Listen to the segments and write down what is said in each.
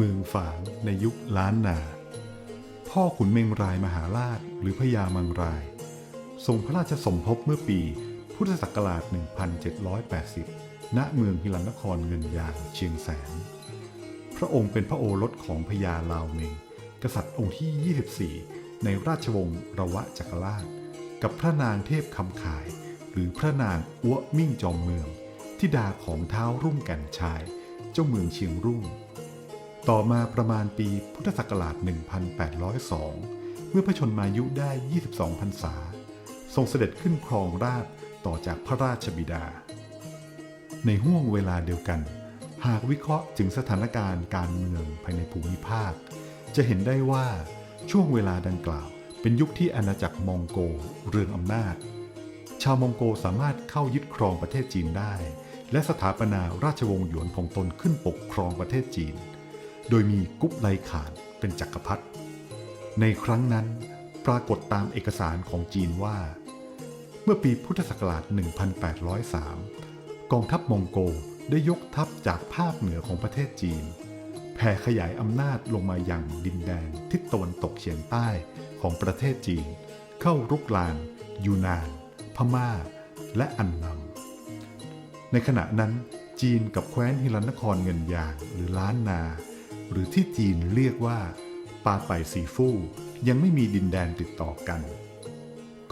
เมืองฝางในยุคล้านนา พ่อขุนเมงรายมหาราชหรือพญามังราย ทรงพระราชสมภพเมื่อปีพุทธศักราช 1780 ณ เมืองฮิรันนครเงินยางเชียงแสน พระองค์เป็นพระโอรสของพญาลาวเมง กษัตริย์องค์ที่ 24 ในราชวงศ์ระวะจักรราช กับพระนางเทพคำขาย หรือพระนางอ้วมิ่งจอมเมือง ทิดาของเท้ารุ่งแก่นชาย เจ้าเมืองเชียงรุ่ง ต่อมาประมาณปีพุทธศักราช 1802 เมื่อพระชนมายุได้ 22 พรรษา ทรงเสด็จขึ้นครองราชต่อจากพระราชบิดา ในห่วงเวลาเดียวกัน หากวิเคราะห์ถึงสถานการณ์การเมืองภายในภูมิภาค จะเห็นได้ว่าช่วงเวลาดังกล่าวเป็นยุคที่อาณาจักรมองโกเรืองอำนาจ ชาวมองโกสามารถเข้ายึดครองประเทศจีนได้ และสถาปนาราชวงศ์หยวนของตนขึ้นปกครองประเทศจีน โดยมีกุ๊บไลขานเป็นจักรพรรดิ ในครั้งนั้นปรากฏตามเอกสารของจีนว่า เมื่อปีพุทธศักราช 1803 กองทัพมองโกได้ยกทัพจากภาคเหนือของประเทศจีน แผ่ขยายอำนาจลงมาอยังดินแดนทิศตะวันตกเฉียงใต้ของประเทศจีน เข้ารุกราน ยูนาน พม่า และอันนำในขณะนั้นจีนกับแคว้นฮิรันนครเงินยางหรือล้านนา หรือที่จีนเรียกว่าปาไปซีฟู่ยังไม่มีดินแดนติดต่อกัน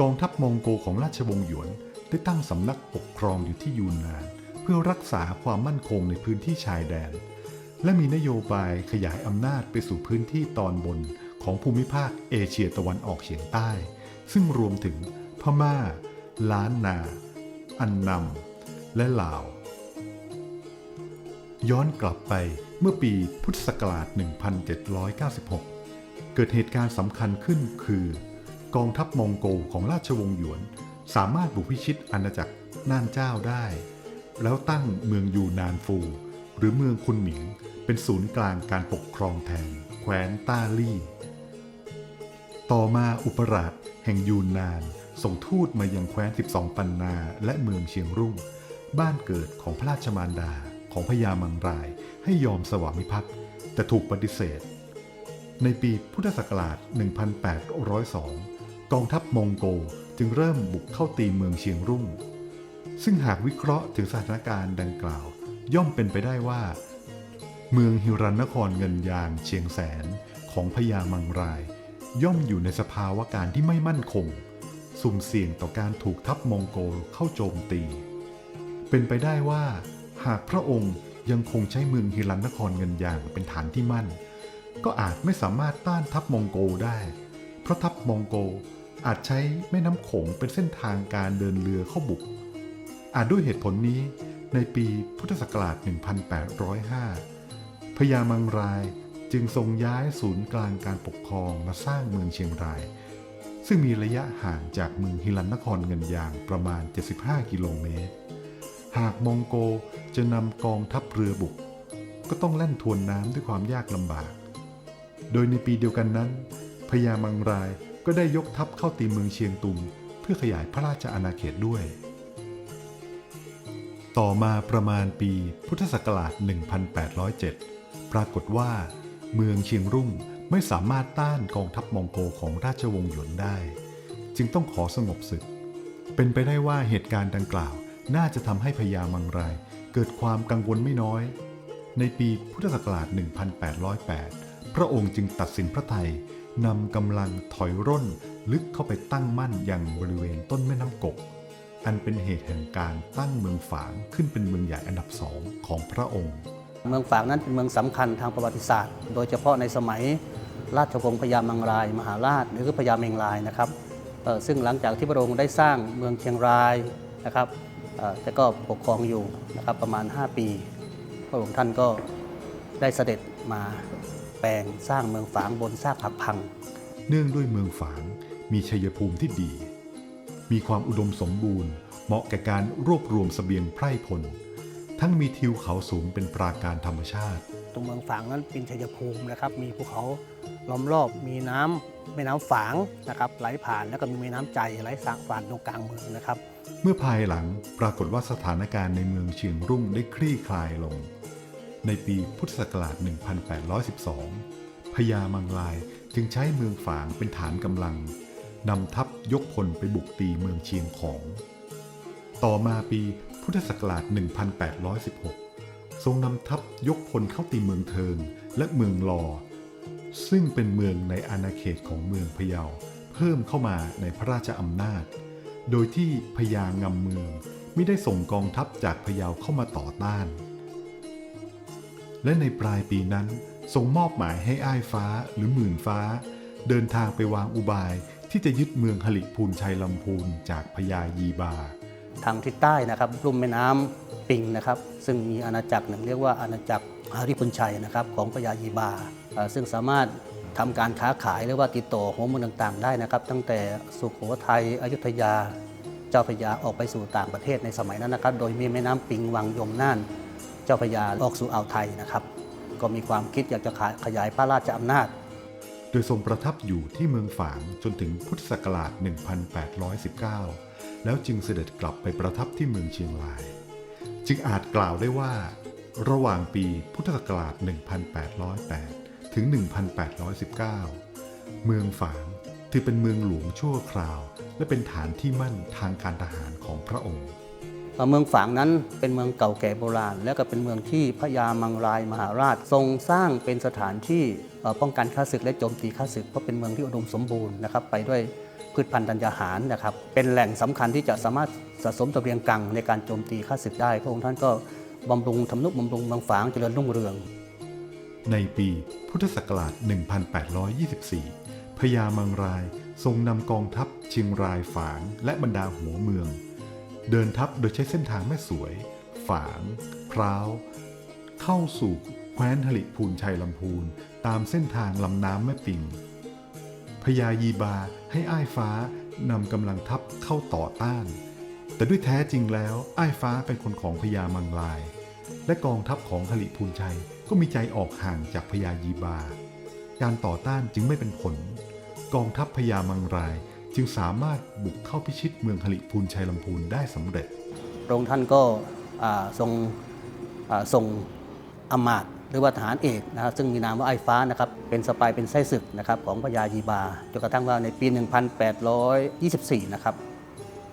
กองทัพมองโกของราชวงศ์หยวนได้ตั้งสำนักปกครองอยู่ที่ยูนนาน เพื่อรักษาความมั่นคงในพื้นที่ชายแดน และมีนโยบายขยายอำนาจไปสู่พื้นที่ตอนบนของภูมิภาคเอเชียตะวันออกเฉียงใต้ ซึ่งรวมถึงพม่า ล้านนา อันนำและลาว ย้อนกลับไปเมื่อปีพุทธศักราช 1796 เกิดเหตุการณ์สำคัญขึ้นคือ กองทัพมองโกของราชวงศ์หยวน สามารถบุกพิชิตอาณาจักรน่านเจ้าได้ แล้วตั้งเมืองยูนานฟู หรือเมืองคุนหมิง เป็นศูนย์กลางการปกครองแทนแคว้นต้าลี่ ต่อมาอุปราชแห่งยูนนาน ส่งทูตมายังแคว้น 12 ปันนาและเมืองเชียงรุ่ง บ้านเกิดของพระราชมารดา ของพญามังรายให้ยอมสวามิภักดิ์แต่ถูกปฏิเสธ ในปีพุทธศักราช 1802 กองทัพมองโกจึงเริ่มบุกเข้าตีเมืองเชียงรุ่ง ซึ่งหากวิเคราะห์ถึงสถานการณ์ดังกล่าว ย่อมเป็นไปได้ว่า เมืองฮิรันนครเงินยางเชียงแสนของพญามังราย ย่อมอยู่ในสภาวะการที่ไม่มั่นคง สุ่มเสี่ยงต่อการถูกทัพมองโกเข้าโจมตี เป็นไปได้ว่า หากพระองค์ยังคงใช้เมืองฮิรันนครเงินยางเป็นฐานที่มั่น ก็อาจไม่สามารถต้านทัพมองโกได้ เพราะทัพมองโกอาจใช้แม่น้ำโขงเป็นเส้นทางการเดินเรือเข้าบุก อาจด้วยเหตุผลนี้ในปีพุทธศักราช 1805 พญามังรายจึงทรงย้ายศูนย์กลางการปกครองมาสร้างเมืองเชียงราย ซึ่งมีระยะห่างจากเมืองฮิรันนครเงินยางประมาณ 75 กิโลเมตร หากมองโกจะนำกองทัพเรือบุก ก็ต้องแล่นทวนน้ำด้วยความยากลำบาก โดยในปีเดียวกันนั้นพญามังรายก็ได้ยกทัพเข้าตีเมืองเชียงตุงเพื่อขยายพระราชอาณาเขตด้วย ต่อมาประมาณปีพุทธศักราช 1807 ปรากฏว่า เมืองเชียงรุ่งไม่สามารถต้านกองทัพมองโกของราชวงศ์หยวนได้ จึงต้องขอสงบศึก เป็นไปได้ว่าเหตุการณ์ดังกล่าว น่าจะทำให้พญามังรายเกิดความกังวลไม่น้อย ในปีพุทธศักราช 1808 พระองค์จึงตัดสินพระไทยนำกำลังถอยร่นลึกเข้าไปตั้งมั่นอยังบริเวณต้นแม่น้ำกก อันเป็นเหตุแห่งการตั้งเมืองฝางขึ้นเป็นเมืองใหญ่อันดับสองของพระองค์ เมืองฝางนั้นเป็นเมืองสำคัญทางประวัติศาสตร์ โดยเฉพาะในสมัยราชวงศ์พญามังราย มหาราชหรือพญาเมงรายนะครับซึ่งหลังจากที่พระองค์ได้สร้างเมืองเชียงรายนะครับ แต่ก็ปกครองอยู่นะครับประมาณ 5 ปี พระองค์ท่านก็ได้เสด็จมาแปลงสร้างเมืองฝางบนซากผักพัง เนื่องด้วยเมืองฝางมีชัยภูมิที่ดี มีความอุดมสมบูรณ์ เหมาะแก่การรวบรวมเสบียงไพร่พล ทั้งมีทิวเขาสูงเป็นปราการธรรมชาติ ตรงเมืองฝางนั้นเป็นชัยภูมินะครับ มีภูเขาล้อมรอบ มีน้ำแม่น้ำฝางนะครับไหลผ่านแล้วก็มีแม่น้ำใจไหลสากผ่านตรงกลางเมืองนะครับ เมื่อภายหลังปรากฏว่าสถานการณ์ในเมืองเชียงรุ่งได้คลี่คลายลงในในปีพุทธศักราช 1812พญามังลายจึงใช้เมืองฝางเป็นฐานกำลังนำทัพยกพลไปบุกตีเมืองเชียงของ ต่อมาปีพุทธศักราช 1816 ทรงนำทัพยกพลเข้าตีเมืองเทิงและเมืองลอ ซึ่งเป็นเมืองในอาณาเขตของเมืองพะเยาเพิ่มเข้ามาในพระราชอำนาจ โดยที่พญางำเมืองไม่ได้ส่งกองทัพจากพะเยาเข้ามาต่อต้าน และในปลายปีนั้นทรงมอบหมายให้อ้ายฟ้าหรือหมื่นฟ้า เดินทางไปวางอุบายที่จะยึดเมืองหลิพูนชัยลำพูนจากพญายีบา ทางทิศใต้นะครับลุ่มแม่น้ำปิงนะครับซึ่งมีอาณาจักรหนึ่งเรียกว่าอาณาจักรฮาริพุนชัยนะครับของพญายีบาเอ่อซึ่งสามารถทำการค้าขายหรือว่าติดต่อหัวเมืองต่างๆ ได้นะครับ ตั้งแต่สุโขทัยอยุธยา เจ้าพระยาออกไปสู่ต่างประเทศในสมัยนั้นนะครับ โดยมีแม่น้ำปิงวังยมน่าน เจ้าพระยาออกสู่อ่าวไทยนะครับ ก็มีความคิดอยากจะขยายพระราชอำนาจ โดยทรงประทับอยู่ที่เมืองฝางจนถึงพุทธศักราช 1819 แล้วจึงเสด็จกลับไปประทับที่เมืองเชียงราย จึงอาจกล่าวได้ว่า ระหว่างปีพุทธศักราช 1808 ถึง 1819 เมืองฝางถือเป็นเมืองหลวงชั่วคราว และเป็นฐานที่มั่นทางการทหารของพระองค์ เมืองฝางนั้นเป็นเมืองเก่าแก่โบราณ และก็เป็นเมืองที่พระยามังรายมหาราชทรงสร้างเป็นสถานที่ป้องกันข้าศึกและโจมตีข้าศึกเพราะเป็นเมืองที่อุดมสมบูรณ์นะครับ ไปด้วยพืชพันธุ์ธัญญาหารนะครับ เป็นแหล่งสำคัญที่จะสามารถสะสมตะเบียงกังในการโจมตีข้าศึกได้พระองค์ท่านก็บำรุงทำนุบำรุงเมืองฝางเจริญรุ่งเรือง ในปีพุทธศักราช 1824 พญามังรายทรงนำกองทัพเชียงรายฝางและบรรดาหัวเมือง เดินทัพโดยใช้เส้นทางแม่สวย ฝาง พร้าว เข้าสู่แคว้นหลิพูนชัยลำพูน ตามเส้นทางลำน้ำแม่ปิงพญายีบาให้อ้ายฟ้านำกำลังทัพเข้าต่อต้าน แต่ด้วยแท้จริงแล้วอ้ายฟ้าเป็นคนของพญามังลาย และกองทัพของหลิพูนชัยก็มีใจออกห่างจากพญายีบา การต่อต้านจึงไม่เป็นผล กองทัพพญามังราย จึงสามารถบุกเข้าพิชิตเมืองหลิพูนชัยลำพูนได้สำเร็จพระองค์ท่านก็อ่าทรงอ่าส่งอำมาตย์หรือว่าทหารเอกนะครับซึ่งมีนามว่าไอ้ฟ้านะครับเป็นสปายเป็นไส้ศึกนะครับของพญายีบาจนกระทั่งว่าในปี 1824 นะครับ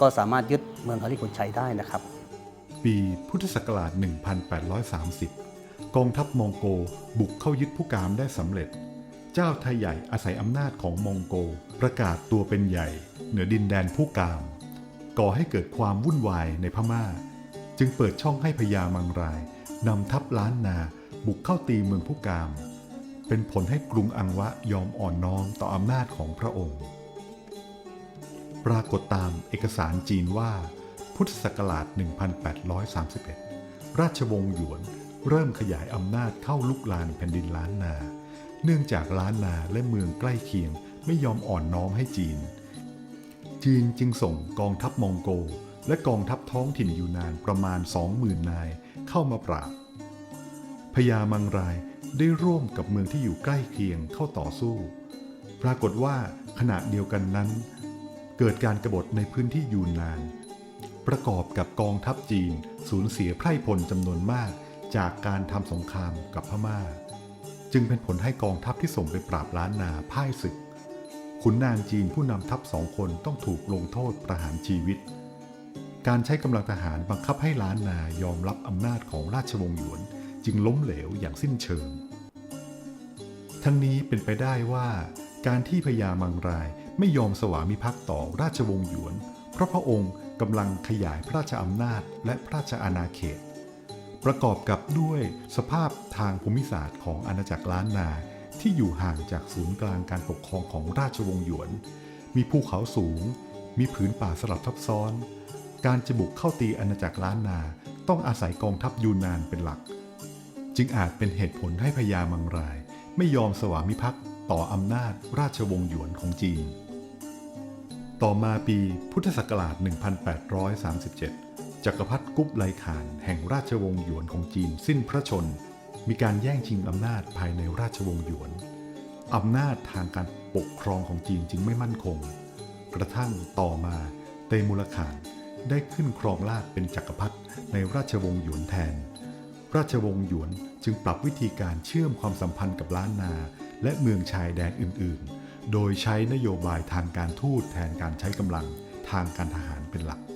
ก็สามารถยึดเมืองฮาริพุนชัยได้นะครับ ปีพุทธศักราช 1830 กองทัพมองโกบุกเข้ายึดผู้กามได้สำเร็จ เจ้าไทยใหญ่อาศัยอำนาจของมองโกประกาศตัวเป็นใหญ่ เหนือดินแดนผู้กาม ก่อให้เกิดความวุ่นวายในพม่า จึงเปิดช่องให้พญามังรายนำทัพล้านนาบุกเข้าตีเมืองผู้กาม เป็นผลให้กรุงอังวะยอมอ่อนน้อมต่ออำนาจของพระองค์ ปรากฏตามเอกสารจีนว่า พุทธศักราช 1831 ราชวงศ์หยวนเริ่มขยายอำนาจเข้าลุกลานแผ่นดินล้านนา เนื่องจากล้านนาและเมืองใกล้เคียงไม่ยอมอ่อนน้อมให้จีน จีนจึงส่งกองทัพมองโก และกองทัพท้องถิ่นยูนานประมาณ20,000นายเข้ามาปราบพญามังรายได้ร่วมกับเมืองที่อยู่ใกล้เคียงเข้าต่อสู้ ปรากฏว่าขณะเดียวกันนั้น เกิดการกบฏในพื้นที่ยูนนาน ประกอบกับกองทัพจีนสูญเสียไพร่พลจำนวนมากจากการทำสงครามกับพม่า จึงเป็นผลให้กองทัพที่ส่งไปปราบล้านนาพ่ายศึก ขุนนางจีนผู้นำทัพสองคนต้องถูกลงโทษประหารชีวิต การใช้กำลังทหารบังคับให้ล้านนายอมรับอำนาจของราชวงศ์หยวนจึงล้มเหลวอย่างสิ้นเชิง ทั้งนี้เป็นไปได้ว่า การที่พญามังรายไม่ยอมสวามิภักดิ์ต่อราชวงศ์หยวน เพราะพระองค์กำลังขยายพระราชอำนาจและพระราชอาณาเขต ประกอบกับด้วยสภาพทางภูมิศาสตร์ของอาณาจักรล้านนาที่อยู่ห่างจากศูนย์กลางการปกครองของราชวงศ์หยวน มีภูเขาสูง มีผืนป่าสลับซับซ้อน การจะบุกเข้าตีอาณาจักรล้านนาต้องอาศัยกองทัพยูนานเป็นหลัก จึงอาจเป็นเหตุผลให้พญามังราย ไม่ยอมสวามิภักดิ์ต่ออำนาจราชวงศ์หยวนของจีน ต่อมาปีพุทธศักราช 1837 จักรพรรดิกุ๊บไลขานแห่งราชวงศ์หยวนของจีนสิ้นพระชน มีการแย่งชิงอำนาจภายในราชวงศ์หยวนอำนาจทางการปกครองของจีนจึงไม่มั่นคง กระทั่งต่อมาเตมูลขานได้ขึ้นครองราชเป็นจักรพรรดิในราชวงศ์หยวนแทน ราชวงศ์หยวนจึงปรับวิธีการเชื่อมความสัมพันธ์กับล้านนา และเมืองชายแดนอื่นๆ โดยใช้นโยบายทางการทูตแทนการใช้กำลังทางการทหารเป็นหลัก